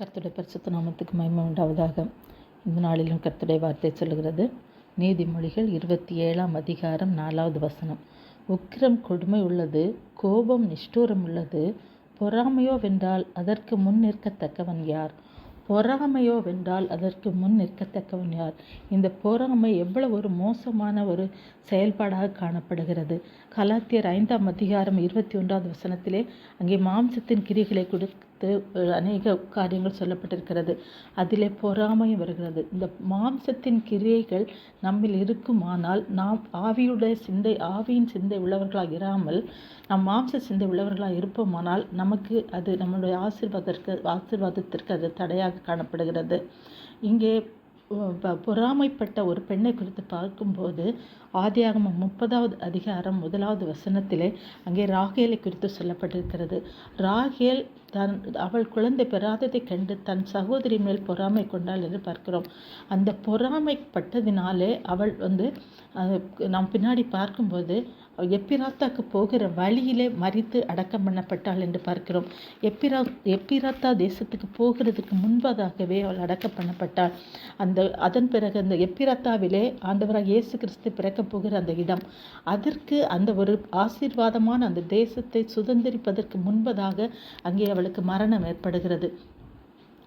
கர்த்துடைய பரிசுத்த நாமத்துக்கு மகிமை உண்டாவதாக. இந்த நாளிலும் கர்த்துடைய வார்த்தை சொல்லுகிறது. நீதிமொழிகள் இருபத்தி ஏழாம் அதிகாரம் நாலாவது வசனம். உக்கிரம் கொடுமை உள்ளது கோபம் நிஷ்டூரம் உள்ளது. பொறாமையோ வென்றால் அதற்கு முன் நிற்கத்தக்கவன் யார்? பொறாமையோ வென்றால் அதற்கு முன் நிற்கத்தக்கவன் யார்? இந்த பொறாமை எவ்வளவு ஒரு மோசமான ஒரு செயல்பாடாக காணப்படுகிறது. கலாத்தியர் ஐந்தாம் அதிகாரம் இருபத்தி ஒன்றாவது வசனத்திலே அங்கே மாம்சத்தின் கிரிகளை குறித்து அநேக காரியங்கள் சொல்லப்பட்டிருக்கிறது. அதிலே பொறாமையும் வருகிறது. இந்த மாம்சத்தின் கிரியைகள் நம்மில் இருக்குமானால் நாம் ஆவியுடைய சிந்தை ஆவியின் சிந்தை உள்ளவர்களாக இராமல் நம் மாம்ச சிந்தை உள்ளவர்களாக இருப்போமானால் நமக்கு அது நம்மளுடைய ஆசீர்வாதத்திற்கு ஆசீர்வாதத்திற்கு அது தடையாக காணப்படுகிறது. இங்கே பொறாமைப்பட்ட ஒரு பெண்ணை குறித்து பார்க்கும்போது ஆதியாகமம் முப்பதாவது அதிகாரம் முதலாவது வசனத்திலே அங்கே ராகேலை குறித்து சொல்லப்பட்டிருக்கிறது. ராகேல் தன் அவள் குழந்தை பெறாததை கண்டு தன் சகோதரி மேல் பொறாமை கொண்டாள் என்று பார்க்கிறோம். அந்த பொறாமைப்பட்டதினாலே அவள் வந்து நாம் பின்னாடி பார்க்கும்போது எப்பிராத்தாக்கு போகிற வழியிலே மறித்து அடக்கம் பண்ணப்பட்டாள் என்று பார்க்கிறோம். எப்பிரா எப்பிராத்தா தேசத்துக்கு போகிறதுக்கு முன்பதாகவே அவள் அடக்கம் பண்ணப்பட்டாள். அந்த அதன் பிறகு அந்த எப்பிராத்தாவிலே ஆண்டவராக இயேசு கிறிஸ்து பிறக்கப் போகிற அந்த இடம். அதற்கு அந்த ஒரு ஆசீர்வாதமான அந்த தேசத்தை சுதந்திரிப்பதற்கு முன்பதாக அங்கே அவளுக்கு மரணம் ஏற்படுகிறது.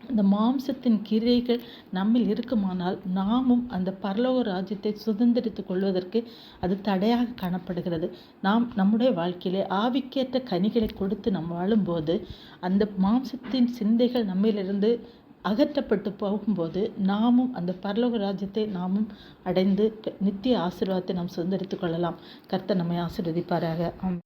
அந்த மாம்சத்தின் கிரைகள் நம்மில் இருக்குமானால் நாமும் அந்த பரலோக ராஜ்யத்தை சுதந்திரித்து கொள்வதற்கு அது தடையாக காணப்படுகிறது. நாம் நம்முடைய வாழ்க்கையிலே ஆவிக்கேற்ற கனிகளை கொடுத்து நாம் வாழும்போது அந்த மாம்சத்தின் சிந்தைகள் நம்மிலிருந்து அகற்றப்பட்டு போகும்போது நாமும் அந்த பரலோக ராஜ்யத்தை நாமும் அடைந்து நித்திய ஆசீர்வாதத்தை நாம் சுதந்திரித்து கொள்ளலாம். கர்த்தர் நம்மை ஆசீர்வதிப்பாராக. ஆம்.